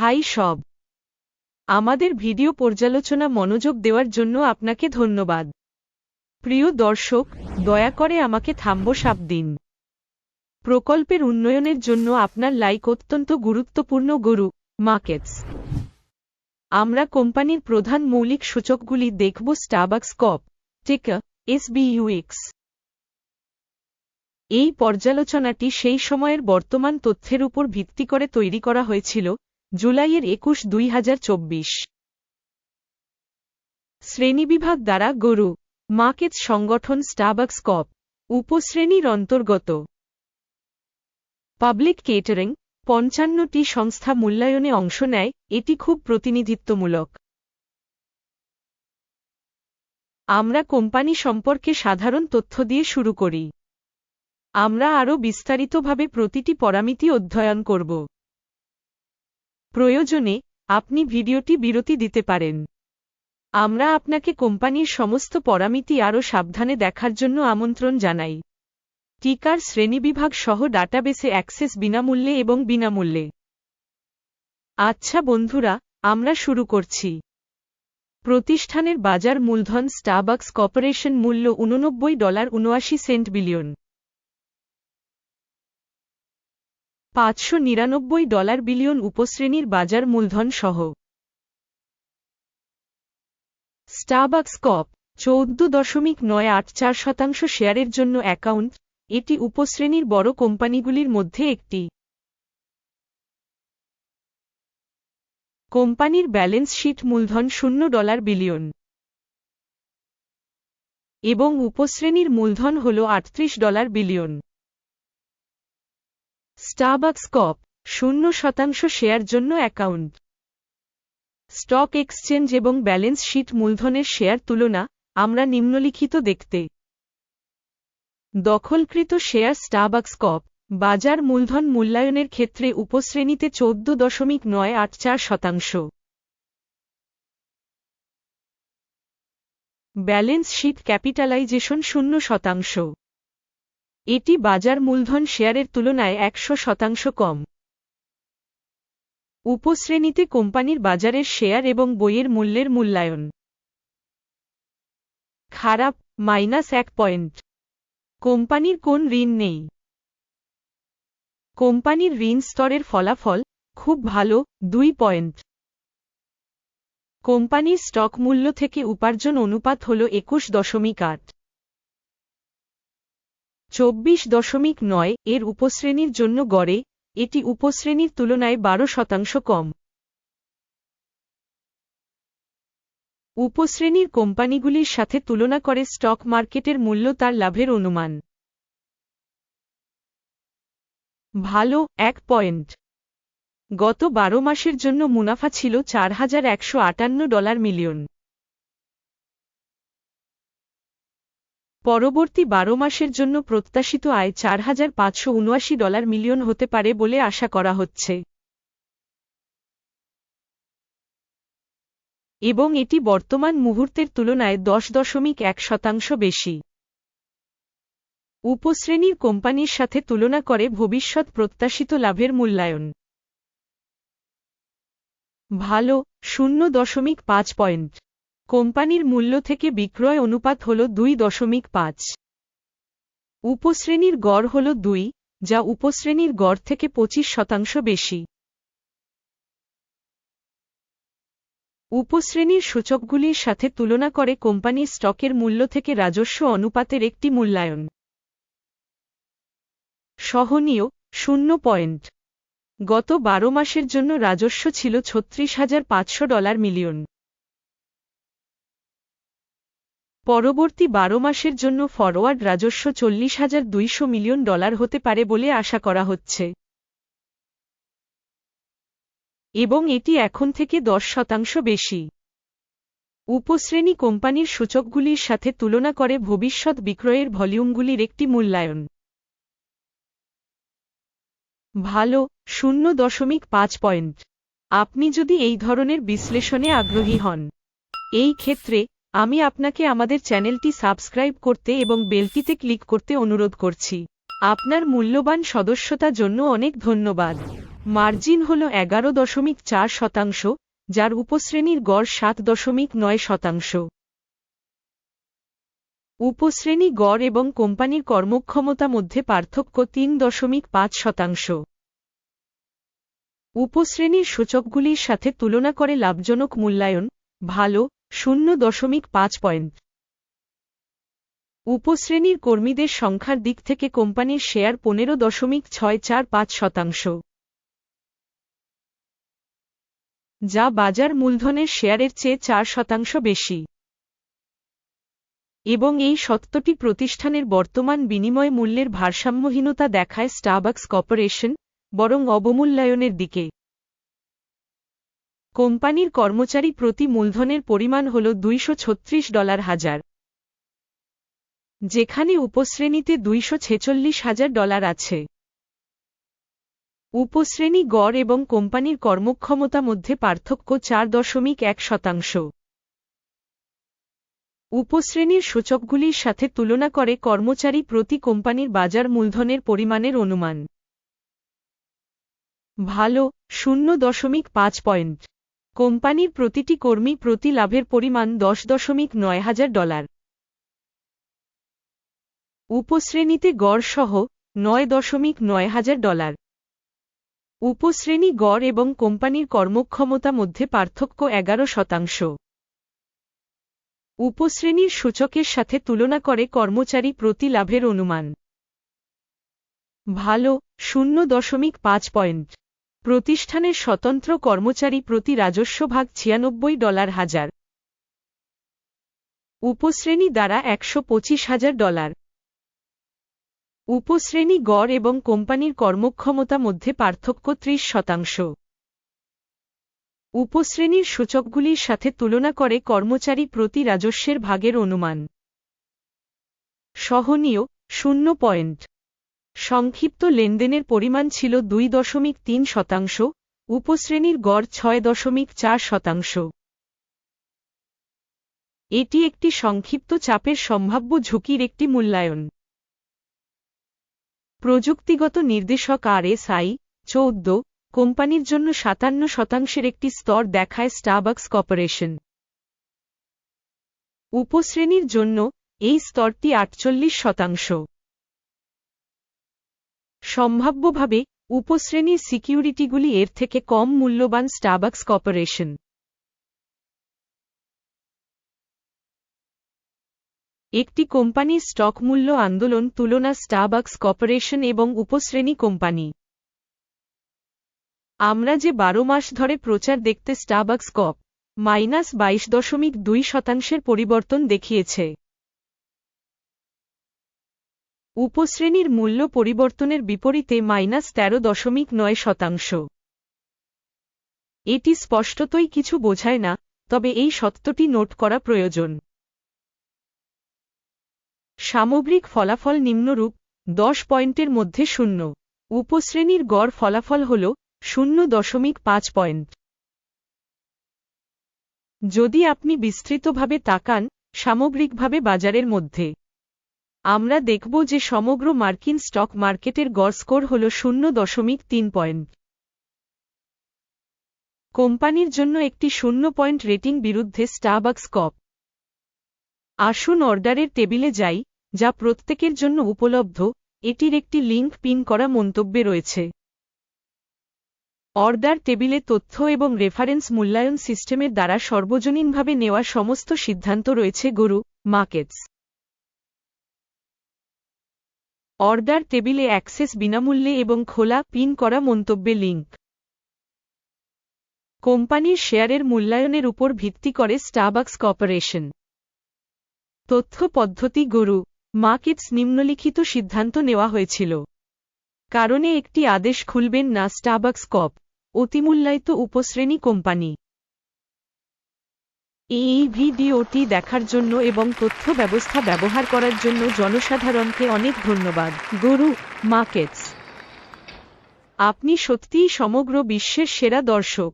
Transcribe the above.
High সব। আমাদের video পর্যালোচনা মনোযোগ দেওয়ার জন্য আপনাকে ধন্যবাদ। প্রিয় দর্শক, দয়া করে আমাকে থাম্ব সাপ দিন। প্রকল্পের উন্নয়নের জন্য আপনার লাইক অত্যন্ত গুরুত্বপূর্ণ গরু মার্কেটস আমরা কোম্পানির প্রধান মৌলিক সূচকগুলি দেখব স্টাবাক্স কপ টেকা এসবিইউএক্স এই পর্যালোচনাটি সেই সময়ের বর্তমান তথ্যের উপর ভিত্তি করে তৈরি করা হয়েছিল জুলাইয়ের একুশ দুই শ্রেণীবিভাগ দ্বারা গরু মার্কেটস সংগঠন স্টাবাক্স কপ উপশ্রেণীর অন্তর্গত। পাবলিক কেটারিং, পঞ্চান্নটি সংস্থা মূল্যায়নে অংশ নেয়, এটি খুব প্রতিনিধিত্বমূলক। আমরা কোম্পানি সম্পর্কে সাধারণ তথ্য দিয়ে শুরু করি। আমরা আরও বিস্তারিতভাবে প্রতিটি পরামিতি অধ্যয়ন করব। প্রয়োজনে আপনি ভিডিওটি বিরতি দিতে পারেন। আমরা আপনাকে কোম্পানির সমস্ত পরামিতি আরও সাবধানে দেখার জন্য আমন্ত্রণ জানাই। টিকার শ্রেণীবিভাগ সহ ডাটাবেসে অ্যাক্সেস বিনামূল্যে এবং বিনামূল্যে। আচ্ছা বন্ধুরা, আমরা শুরু করছি। প্রতিষ্ঠানের বাজার মূলধন স্টাবাক্স কর্পোরেশন মূল্য উননব্বই ডলার উনআশি সেন্ট বিলিয়ন। পাঁচশো নিরানব্বই ডলার বিলিয়ন উপশ্রেণীর বাজার মূলধন সহ স্টাবাক্স কপ চৌদ্দ দশমিক নয় আট চার শতাংশ শেয়ারের জন্য অ্যাকাউন্ট, এটি উপশ্রেণীর বড় কোম্পানিগুলির মধ্যে একটি। কোম্পানির ব্যালেন্স শিট মূলধন শূন্য ডলার বিলিয়ন। এবং উপশ্রেণীর মূলধন হল আটত্রিশ ডলার বিলিয়ন। স্টারবাক্স কপ শূন্য শতাংশ শেয়ার জন্য অ্যাকাউন্ট। স্টক এক্সচেঞ্জ এবং ব্যালেন্স শিট মূলধনের শেয়ার তুলনা, আমরা নিম্নলিখিত দেখতে। দখলকৃত শেয়ার স্টারবাক্স কপ বাজার মূলধন মূল্যায়নের ক্ষেত্রে উপশ্রেণীতে চৌদ্দ দশমিক নয় আট চার শতাংশ। ব্যালেন্স শিট ক্যাপিটালাইজেশন শূন্য শতাংশ। এটি বাজার মূলধন শেয়ারের তুলনায় একশো শতাংশ কম। উপশ্রেণীতে কোম্পানির বাজারের শেয়ার এবং বইয়ের মূল্যের মূল্যায়ন। খারাপ, মাইনাস এক পয়েন্ট। কোম্পানির কোন ঋণ নেই? কোম্পানির ঋণ স্তরের ফলাফল খুব ভালো, দুই পয়েন্ট। কোম্পানির স্টক মূল্য থেকে উপার্জন অনুপাত হল একুশ দশমিক আট। চব্বিশ দশমিক নয় এর উপশ্রেণীর জন্য গড়ে এটি উপশ্রেণীর তুলনায় বারো শতাংশ কম। উপশ্রেণীর কোম্পানিগুলির সাথে তুলনা করে স্টক মার্কেটের মূল্য তার লাভের অনুমান। ভালো, এক পয়েন্ট। গত বারো মাসের জন্য মুনাফা ছিল চার হাজার একশো আটান্ন ডলার মিলিয়ন। পরবর্তী বারো মাসের জন্য প্রত্যাশিত আয় চার হাজার পাঁচশো উনআশি ডলার মিলিয়ন হতে পারে বলে আশা করা হচ্ছে। এবং এটি বর্তমান মুহূর্তের তুলনায় দশ দশমিক এক শতাংশ বেশি। উপশ্রেণীর কোম্পানির সাথে তুলনা করে ভবিষ্যৎ প্রত্যাশিত লাভের মূল্যায়ন। ভালো, শূন্য দশমিক পাঁচ পয়েন্ট। কোম্পানির মূল্য থেকে বিক্রয় অনুপাত হল দুই দশমিক পাঁচ। উপশ্রেণীর গড় হল দুই, যা উপশ্রেণীর গড় থেকে পঁচিশ শতাংশ বেশি। উপশ্রেণীর সূচকগুলির সাথে তুলনা করে কোম্পানির স্টকের মূল্য থেকে রাজস্ব অনুপাতের একটি মূল্যায়ন। সহনীয়, শূন্য পয়েন্ট। গত বারো মাসের জন্য রাজস্ব ছিল ছত্রিশ হাজার পাঁচশো ডলার মিলিয়ন। পরবর্তী বারো মাসের জন্য ফরওয়ার্ড রাজস্ব চল্লিশ হাজার দুইশো মিলিয়ন ডলার হতে পারে বলে আশা করা হচ্ছে। এবং এটি এখন থেকে দশ শতাংশ বেশি। উপশ্রেণী কোম্পানির সূচকগুলির সাথে তুলনা করে ভবিষ্যৎ বিক্রয়ের ভলিউমগুলির একটি মূল্যায়ন। ভালো, শূন্য দশমিক পাঁচ পয়েন্ট। আপনি যদি এই ধরনের বিশ্লেষণে আগ্রহী হন, এই ক্ষেত্রে আমি আপনাকে আমাদের চ্যানেলটি সাবস্ক্রাইব করতে এবং বেলটিতে ক্লিক করতে অনুরোধ করছি। আপনার মূল্যবান সদস্যতা জন্য অনেক ধন্যবাদ। মার্জিন হল এগারো দশমিক চার শতাংশ, যার উপশ্রেণীর গড় সাত দশমিক নয় শতাংশ। উপশ্রেণী গড় এবং কোম্পানির কর্মক্ষমতা মধ্যে পার্থক্য তিন দশমিক পাঁচ শতাংশ। উপশ্রেণীর সূচকগুলির সাথে তুলনা করে লাভজনক মূল্যায়ন, ভালো শূন্য দশমিক পাঁচ পয়েন্ট। উপশ্রেণীর কর্মীদের সংখ্যার দিক থেকে কোম্পানির শেয়ার পনেরো দশমিক ছয় চার পাঁচ শতাংশ। যা বাজার মূলধনের শেয়ারের চেয়ে চার শতাংশ বেশি। এবং এই সত্যটি প্রতিষ্ঠানের বর্তমান বিনিময় মূল্যের ভারসাম্যহীনতা দেখায় স্টারবাক্স কর্পোরেশন, বরং অবমূল্যায়নের দিকে। কোম্পানির কর্মচারী প্রতি মূলধনের পরিমাণ হল দুইশ ছত্রিশ ডলার হাজার। যেখানে উপশ্রেণীতে দুইশো হাজার ডলার আছে। উপশ্রেণী গড় এবং কোম্পানির কর্মক্ষমতা মধ্যে পার্থক্য চার দশমিক এক শতাংশ। উপশ্রেণীর সূচকগুলির সাথে তুলনা করে কর্মচারী প্রতি কোম্পানির বাজার মূলধনের পরিমাণের অনুমান। ভালো, শূন্য দশমিক পাঁচ পয়েন্ট। কোম্পানির প্রতিটি কর্মী প্রতি লাভের পরিমাণ দশ দশমিক নয় হাজার ডলার। উপশ্রেণীতে গড় সহ নয় দশমিক নয় হাজার ডলার। উপশ্রেণী গড় এবং কোম্পানির কর্মক্ষমতা মধ্যে পার্থক্য এগারো শতাংশ। উপশ্রেণীর সূচকের সাথে তুলনা করে কর্মচারী প্রতি লাভের অনুমান। ভালো, শূন্য দশমিক পাঁচ পয়েন্ট। প্রতিষ্ঠানের স্বতন্ত্র কর্মচারী প্রতি রাজস্ব ভাগ ছিয়ানব্বই ডলার হাজার। উপশ্রেণী দ্বারা একশো পঁচিশ হাজার ডলার। উপশ্রেণী গড় এবং কোম্পানির কর্মক্ষমতা মধ্যে পার্থক্য ত্রিশ শতাংশ। উপশ্রেণীর সূচকগুলির সাথে তুলনা করে কর্মচারী প্রতি রাজস্বের ভাগের অনুমান। সহনীয়, শূন্য পয়েন্ট। সংক্ষিপ্ত লেনদেনের পরিমাণ ছিল দুই দশমিক তিন শতাংশ, উপশ্রেণীর গড় ছয় দশমিক চার শতাংশ। এটি একটি সংক্ষিপ্ত চাপের সম্ভাব্য ঝুঁকির একটি মূল্যায়ন। প্রযুক্তিগত নির্দেশক আরএসআই চৌদ্দ, কোম্পানির জন্য সাতান্ন শতাংশের একটি স্তর দেখায় স্টারবাক্স কর্পোরেশন। উপশ্রেণীর জন্য এই স্তরটি আটচল্লিশ শতাংশ। সম্ভাব্যভাবে উপশ্রেণীর সিকিউরিটিগুলি এর থেকে কম মূল্যবান স্টারবাক্স কর্পোরেশন একটি কোম্পানির স্টক মূল্য আন্দোলন তুলনা স্টারবাক্স কর্পোরেশন এবং উপশ্রেণী কোম্পানি। আমরা যে বারো মাস ধরে প্রচার দেখতে স্টারবাক্স কপ মাইনাস বাইশ দশমিক দুই শতাংশের পরিবর্তন দেখিয়েছে। উপশ্রেণীর মূল্য পরিবর্তনের বিপরীতে মাইনাস তেরো দশমিক নয় শতাংশ। এটি স্পষ্টতই কিছু বোঝায় না, তবে এই সত্যটি নোট করা প্রয়োজন। সামগ্রিক ফলাফল নিম্নরূপ, দশ পয়েন্টের মধ্যে শূন্য। উপশ্রেণীর গড় ফলাফল হল শূন্য দশমিক পাঁচ পয়েন্ট। যদি আপনি বিস্তৃতভাবে তাকান সামগ্রিকভাবে বাজারের মধ্যে। আমরা দেখব যে সমগ্র মার্কিন স্টক মার্কেটের গড় স্কোর হল শূন্য দশমিক তিন পয়েন্ট। কোম্পানির জন্য একটি শূন্য পয়েন্ট রেটিং বিরুদ্ধে স্টারবাক্স কপ আসুন অর্ডারের টেবিলে যাই, যা প্রত্যেকের জন্য উপলব্ধ, এটির একটি লিঙ্ক পিন করা মন্তব্যে রয়েছে। অর্ডার টেবিলে তথ্য এবং রেফারেন্স মূল্যায়ন সিস্টেমের দ্বারা সর্বজনীনভাবে নেওয়া সমস্ত সিদ্ধান্ত রয়েছে গরু, মার্কেটস। অর্ডার টেবিলে অ্যাক্সেস বিনামূল্যে এবং খোলা পিন করা মন্তব্যে লিঙ্ক কোম্পানির শেয়ারের মূল্যায়নের উপর ভিত্তি করে স্টারবাক্স কর্পোরেশন। তথ্য পদ্ধতি গরু, মার্কেটস নিম্নলিখিত সিদ্ধান্ত নেওয়া হয়েছিল। কারণে একটি আদেশ খুলবেন না স্টারবাক্স কপ অতিমূল্যায়িত উপশ্রেণী কোম্পানি। এই ভিডিওটি দেখার জন্য এবং তথ্য ব্যবস্থা ব্যবহার করার জন্য জনসাধারণকে অনেক ধন্যবাদ। গরু মার্কেটস আপনি সত্যিই সমগ্র বিশ্বের সেরা দর্শক।